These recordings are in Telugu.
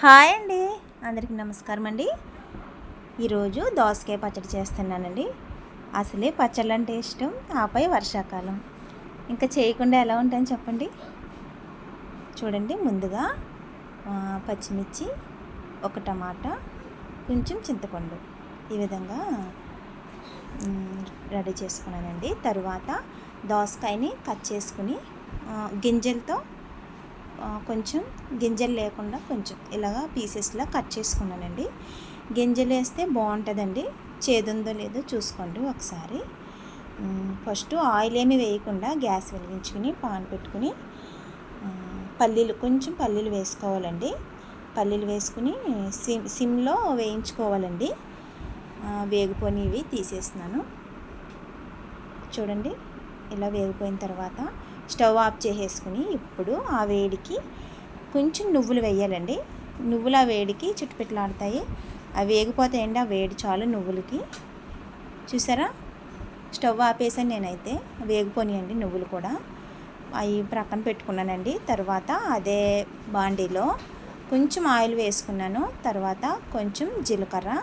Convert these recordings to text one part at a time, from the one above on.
హాయ్ అండి. అందరికీ నమస్కారం అండి. ఈరోజు దోసకాయ పచ్చడి చేస్తున్నానండి. అసలే పచ్చళ్ళు అంటే ఇష్టం ఆపై వర్షాకాలం. ఇంకా చేయకుండా ఎలా ఉంటాయని చెప్పండి. చూడండి ముందుగా పచ్చిమిర్చి ఒక టమాటా కొంచెం చింతపండు. ఈ విధంగా రెడీ చేసుకున్నానండి. తరువాత దోసకాయని కట్ చేసుకుని గింజలతో కొంచెం గింజలు లేకుండా కొంచెం ఇలాగా పీసెస్లా కట్ చేసుకున్నానండి. గింజలు వేస్తే బాగుంటుందండి. చేదుందో లేదో చూసుకోండి ఒకసారి. ఫస్ట్ ఆయిల్ ఏమి వేయకుండా గ్యాస్ వెలిగించుకుని పాన్ పెట్టుకుని పల్లీలు కొంచెం పల్లీలు వేసుకోవాలండి. పల్లీలు వేసుకుని సిమ్ సిమ్లో వేయించుకోవాలండి. వేగిపోయినవి తీసేస్తున్నాను. చూడండి ఇలా వేగిపోయిన తర్వాత స్టవ్ ఆఫ్ చేసేసుకుని ఇప్పుడు ఆ వేడికి కొంచెం నువ్వులు వేయాలండి. నువ్వులు ఆ వేడికి చుట్టుపెట్టలాడతాయి అవి వేగిపోతాయండి ఆ వేడి చాలు నువ్వులకి. చూసారా? స్టవ్ ఆపేసాను నేనైతే. వేగిపోనియండి నువ్వులు కూడా. అవి ప్రక్కన పెట్టుకున్నానండి. తర్వాత అదే బాండీలో కొంచెం ఆయిల్ వేసుకున్నాను. తర్వాత కొంచెం జీలకర్ర.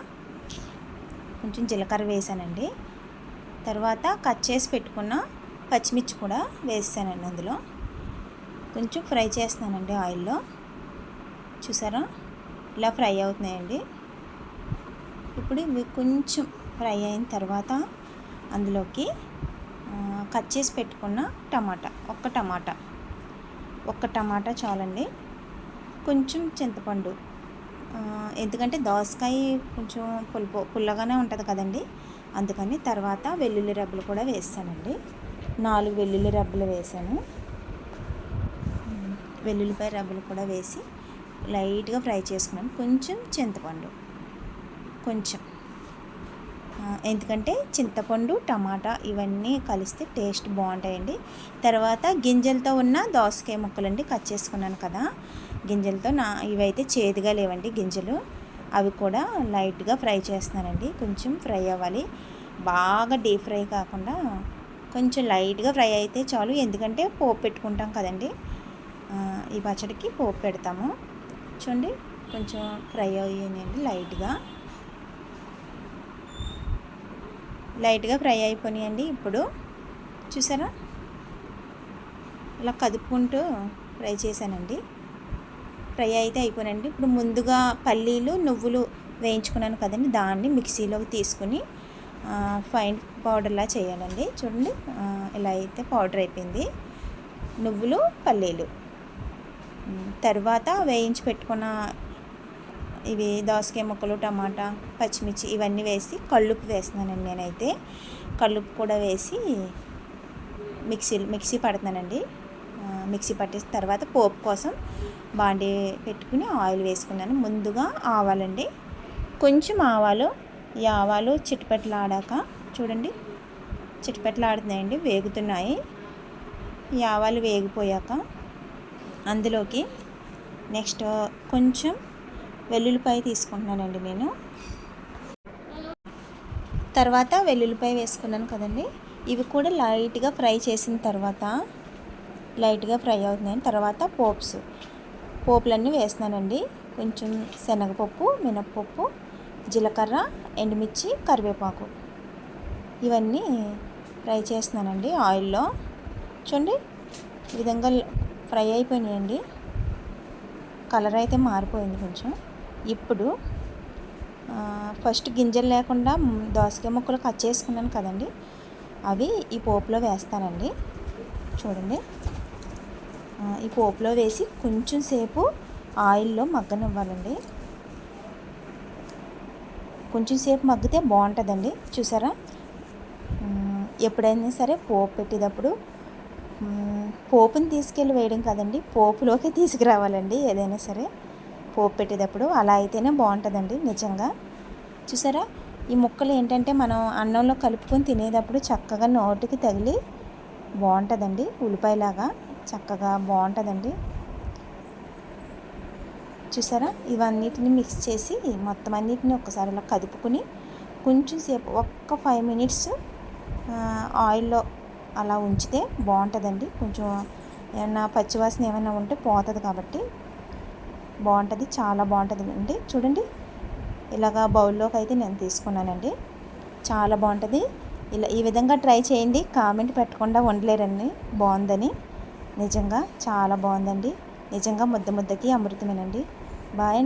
కొంచెం జీలకర్ర వేసానండి. తర్వాత కట్ చేసి పెట్టుకున్న పచ్చిమిర్చి కూడా వేస్తానండి అందులో. కొంచెం ఫ్రై చేస్తానండి ఆయిల్లో. చూసారా? ఇలా ఫ్రై అవుతున్నాయండి. ఇప్పుడు ఇవి కొంచెం ఫ్రై అయిన తర్వాత అందులోకి కట్ చేసి పెట్టుకున్న టమాటా ఒక్క టమాటా. ఒక్క టమాటా చాలండి. కొంచెం చింతపండు. ఎందుకంటే దోసకాయ కొంచెం పులుపు పుల్లగానే ఉంటుంది కదండి. అందుకని తర్వాత వెల్లుల్లి రబ్బలు కూడా వేస్తానండి. నాలుగు వెల్లుల్లి రబ్బలు వేసాను. వెల్లుల్లిపాయ రబ్బలు కూడా వేసి లైట్గా ఫ్రై చేసుకున్నాను. కొంచెం చింతపండు. కొంచెం. ఎందుకంటే చింతపండు టమాటా ఇవన్నీ కలిస్తే టేస్ట్ బాగుంటాయండి. తర్వాత గింజలతో ఉన్న దోసకాయ ముక్కలండి కట్ చేసుకున్నాను కదా. గింజలతో నా ఇవైతే చేదుగా లేవండి గింజలు. అవి కూడా లైట్గా ఫ్రై చేస్తున్నానండి. కొంచెం ఫ్రై అవ్వాలి. బాగా డీప్ ఫ్రై కాకుండా కొంచెం లైట్గా ఫ్రై అయితే చాలు. ఎందుకంటే పోపు పెట్టుకుంటాం కదండి. ఈ పచ్చడికి పోపు పెడతాము. చూడండి కొంచెం ఫ్రై అయ్యాయండి లైట్గా. లైట్గా ఫ్రై అయిపోయినాయండి ఇప్పుడు. చూసారా? ఇలా కదుపుకుంటూ ఫ్రై చేశానండి. ఫ్రై అయితే అయిపోయినండి ఇప్పుడు ముందుగా పల్లీలు నువ్వులు వేయించుకున్నాను కదండి దాన్ని మిక్సీలోకి తీసుకుని ఫైన్ పౌడర్లా చేయాలండి. చూడండి ఇలా అయితే పౌడర్ అయిపోయింది. నువ్వులు పల్లీలు. తర్వాత వేయించి పెట్టుకున్న ఇవి దోసకాయ ముక్కలు టమాటా పచ్చిమిర్చి ఇవన్నీ వేసి కళ్ళుప్పు వేస్తున్నానండి నేనైతే. కల్లుప్పు కూడా వేసి మిక్సీ మిక్సీ పడుతున్నానండి. మిక్సీ పట్టేసిన తర్వాత పోపు కోసం బాండీ పెట్టుకుని ఆయిల్ వేసుకున్నాను. ముందుగా ఆవాలండి. కొంచెం ఆవాలు ఈ ఆవాలు చిట్టుపెట్టలాడాక చూడండి చిట్టుపెట్టలాడుతున్నాయండి వేగుతున్నాయి. ఈ ఆవాలు వేగిపోయాక అందులోకి నెక్స్ట్ కొంచెం వెల్లుల్లిపాయ తీసుకుంటున్నానండి నేను. తర్వాత వెల్లుల్లిపాయ వేసుకున్నాను కదండి. ఇవి కూడా లైట్గా ఫ్రై చేసిన తర్వాత లైట్గా ఫ్రై అవుతున్నాయి తర్వాత పోప్స్ పోపులన్నీ వేస్తున్నానండి. కొంచెం శనగపప్పు మినప్పప్పు జీలకర్ర ఎండుమిర్చి కరివేపాకు. ఇవన్నీ ఫ్రై చేస్తున్నానండి ఆయిల్లో. చూడండి ఈ విధంగా ఫ్రై అయిపోయినాయండి. కలర్ అయితే మారిపోయింది కొంచెం. ఇప్పుడు ఫస్ట్ గింజలు లేకుండా దోసకాయ ముక్కలు కట్ చేసుకున్నాను కదండి. అవి ఈ పోపులో వేస్తానండి. చూడండి. ఈ పోపులో వేసి కొంచెం సేపు ఆయిల్లో మగ్గనివ్వాలండి. కొంచెం సేపు మగ్గితే బాగుంటుందండి. చూసారా? ఎప్పుడైనా సరే పోపు పెట్టేటప్పుడు పోపుని తీసుకెళ్ళి వేయడం కదండి పోపులోకి తీసుకురావాలండి ఏదైనా సరే. పోపు పెట్టేటప్పుడు అలా అయితేనే బాగుంటుందండి నిజంగా. చూసారా? ఈ ముక్కలు ఏంటంటే మనం అన్నంలో కలుపుకొని తినేటప్పుడు చక్కగా నోటికి తగిలి బాగుంటుందండి ఉల్లిపాయలాగా చక్కగా బాగుంటుందండి. చూసారా? ఇవన్నిటిని మిక్స్ చేసి మొత్తం అన్నిటిని ఒకసారి ఇలా కదుపుకుని కొంచెం సేపు ఒక్క ఫైవ్ మినిట్స్ ఆయిల్లో అలా ఉంచితే బాగుంటుందండి. కొంచెం ఏమన్నా పచ్చివాసన ఏమైనా ఉంటే పోతుంది కాబట్టి బాగుంటుంది చాలా బాగుంటుంది అండి చూడండి ఇలాగా బౌల్లోకి అయితే నేను తీసుకున్నానండి. చాలా బాగుంటుంది. ఇలా ఈ విధంగా ట్రై చేయండి. కామెంట్ పెట్టకుండా ఉండలేరండి. బాగుందని. నిజంగా చాలా బాగుందండి. నిజంగా ముద్ద ముద్దకి అమృతమేనండి. బాయ్ అండి